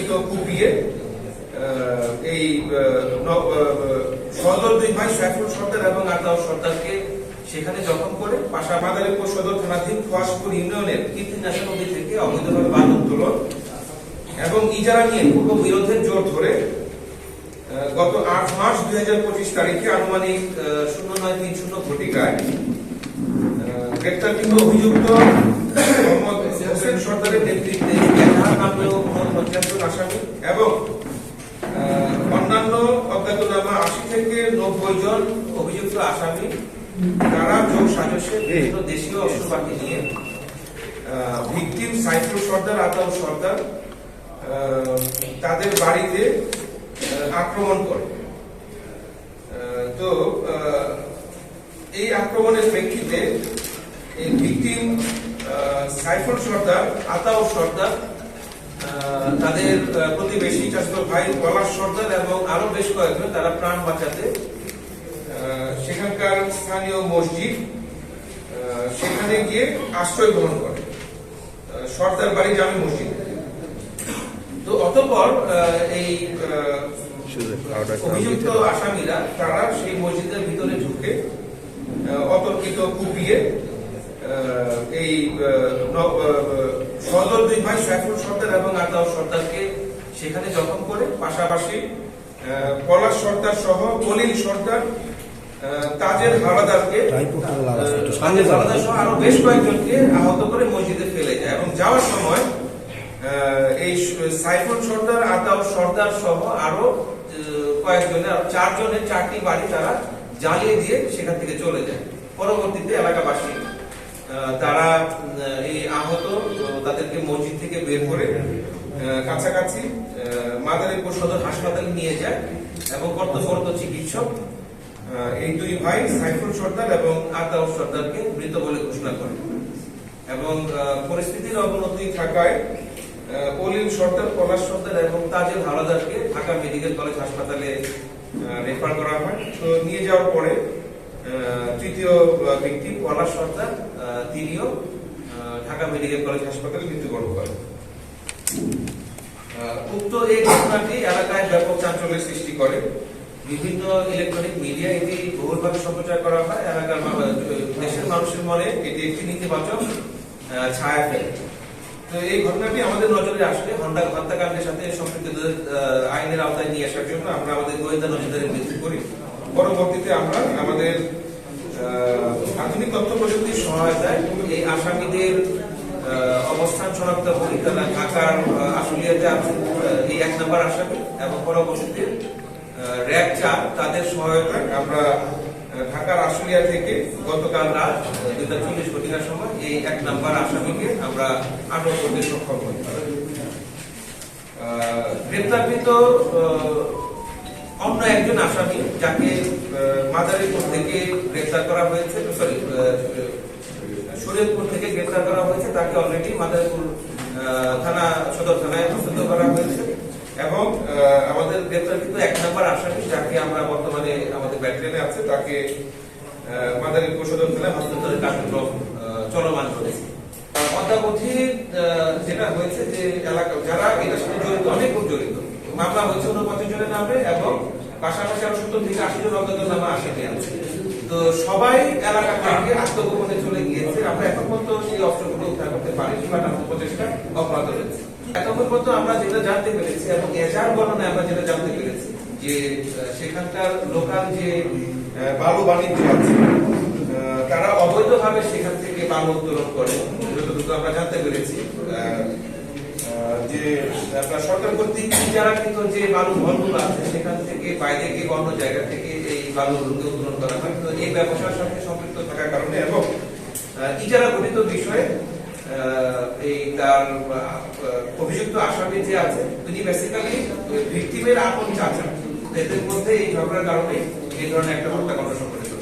অতর্কিত কুপিয়ে এই সদর দুই ভাই সাইফুল সর্দার এবং আতাউর সর্দারকে সেখানে জখম করে পাশা মাদারীপুর সদর থানাধীন খোয়াশপুর ইউনিয়নের কীর্তিনাশা নদী থেকে অবৈধভাবে বালু উত্তোলন এবং ইজারা নিয়ে পূর্ব বিরোধের জোর ধরে গত আট মার্চ দুই হাজার পঁচিশ তারিখে আনুমানিক শূন্য নয় তিন শূন্য ঘটিকায় গ্রেপ্তারকৃত অভিযুক্ত মোহাম্মদ হোসেন সরকারের নেতৃত্বে আসামি এবং অন্যান্য অজ্ঞাতনামা আশি থেকে নব্বই জন অভিযুক্ত আসামি, তারা যোগ সাজসে বিভিন্ন দেশীয় অস্ত্রপাতি নিয়ে ভিকটিম সাইফুল সর্দার আতাউর সর্দার তাদের বাড়িতে আক্রমণ করে। তো এই আক্রমণের প্রেক্ষিতে এই ভিকটিম সাইফুল সর্দার আতাউর সর্দার তাদের প্রতিবেশী চাষতো ভাই পলাশ সর্দার এবং আরও বেশ কয়েকজন তারা প্রাণ বাঁচাতে সেখানকার স্থানীয় মসজিদ সেখানে গিয়ে আশ্রয় গ্রহণ করে। সর্দার বাড়ি জামে মসজিদ। তো অতঃপর এই অভিযুক্ত আসামিরা তারা সেই মসজিদের ভিতরে ঢুকে অতর্কিত কুপিয়ে এই সদর দুই ভাই সাইফুল সর্দার এবং আতাউর সর্দারকে সেখানে জখম করে। পাশাপাশি পলাশ সর্দার সহ কলিল সর্দার তাজের সহ আরও বেশ কয়েকজনকে আহত করে মসজিদে ফেলে যায়। এবং যাওয়ার সময় এই সাইফুল সর্দার আতাউর সর্দার সহ আরও কয়েকজনের, চারজনের চারটি বাড়ি তারা জ্বালিয়ে দিয়ে সেখান থেকে চলে যায়। পরবর্তীতে এলাকাবাসী তারা এই আহত তাদেরকে মসজিদ থেকে বের করে কাছাকাছি মাদারীপুর সদর হাসপাতালে নিয়ে যায় এবং কর্তব্যরত চিকিৎসক এই দুই ভাই সাইফুল সর্দার এবং আতাউর সর্দারকে মৃত বলে ঘোষণা করে এবং পরিস্থিতির অবনতি থাকায় কলিল সর্দার, পলাশ সর্দার এবং তাজেল হাওলাদারকে ঢাকা মেডিকেল কলেজ হাসপাতালে রেফার করা হয়। তো নিয়ে যাওয়ার পরে তৃতীয় ব্যক্তি পলাশ সর্দার তিনিও ঢাকা মেডিকেল কলেজ হাসপাতালে মৃত্যুবরণ করেন। উক্ত এই ঘটনাটি এলাকায় ব্যাপক চাঞ্চল্যের সৃষ্টি করে। বিভিন্ন ইলেকট্রনিক মিডিয়া এটি বহুলভাবে সম্প্রচার করা হয়। এলাকার দেশের মানুষের মনে এটি একটি নীতিবাচক ছায়া ফেলে। তো এই ঘটনাটি আমাদের নজরে আসলে হন্ডা হত্যাকাণ্ডের সাথে সম্পৃক্তদের আহ, আইনের আওতায় নিয়ে আসার জন্য আমরা আমাদের গোয়েন্দা নজরদারি বৃদ্ধি করি। পরবর্তীতে আমরা আমাদের আধুনিক তথ্য প্রযুক্তির সহায়তায় এই আসামিদের অবস্থান শনাক্ত করি তারা ঢাকার আশুলিয়াতে এই এক নম্বর আসামি এবং পরবর্তীতে র্যাব চার তাদের সহায়তায় আমরা ঢাকার আশুলিয়া থেকে গতকাল রাত দুইটা চল্লিশ ঘটিকার সময় এই এক নাম্বার আসামিকে আমরা আটক করতে সক্ষম হই। গ্রেপ্তারকৃত অন্য একজন আসামি যাকে মাদারীপুর থেকে গ্রেপ্তার করা হয়েছে সরি শরীয়তপুর থেকে গ্রেপ্তার করা হয়েছে, তাকে অলরেডি মাদারীপুর থানা, সদর থানায় হস্তান্তর করা হয়েছে। এবং আমাদের গ্রেপ্তারকৃত এক নম্বর আসামি যাকে আমরা বর্তমানে আমাদের ব্যাটালিয়নে আছে, তাকে মাদারীপুর সদর থানায় হস্তান্তরের কার্যক্রম চলমান রয়েছে। অদ্যাবধি যেটা হয়েছে যে এলাকা যারা এটার সাথে জড়িত, অনেক জড়িত মামলা হয়েছে উনপঞ্চাশ জনের নামে এবং পাশাপাশি আরও সত্তর থেকে আশি জন অজ্ঞাত নামে আছে। তো সবাই এলাকা থেকে আত্মগোপনে চলে গিয়েছে। আমরা এখন পর্যন্ত সেই অস্ত্রগুলো উদ্ধার করতে পারিনি বাট আমাদের প্রচেষ্টা অব্যাহত রয়েছে এতক্ষণ পর্যন্ত আমরা যেটা জানতে পেরেছি এবং এজার বর্ণনায় আমরা যেটা জানতে পেরেছি যে সেখানকার লোকাল যে বালু বাণিজ্য আছে তারা অবৈধভাবে সেখান থেকে বালু উত্তোলন করে। যতটুকু আমরা জানতে পেরেছি যে আপনার সরকার কর্তৃক ইজারাকৃত যে বালু ভবনগুলো আছে, সেখান থেকে বাইরে গিয়ে অন্য জায়গা থেকে এই বালুগুলোকে উত্তোলন করা হয়। তো এই ব্যবসার সাথে সম্পৃক্ত থাকার কারণে এবং ইজারা গঠিত বিষয়ে এই তার অভিযুক্ত আসামি যে আছে, তিনি বেসিক্যালি ভিকটিমের আপন চাচা এদের মধ্যে এই ঝগড়ার কারণে এই ধরনের একটা হত্যাকাণ্ড সংঘটিত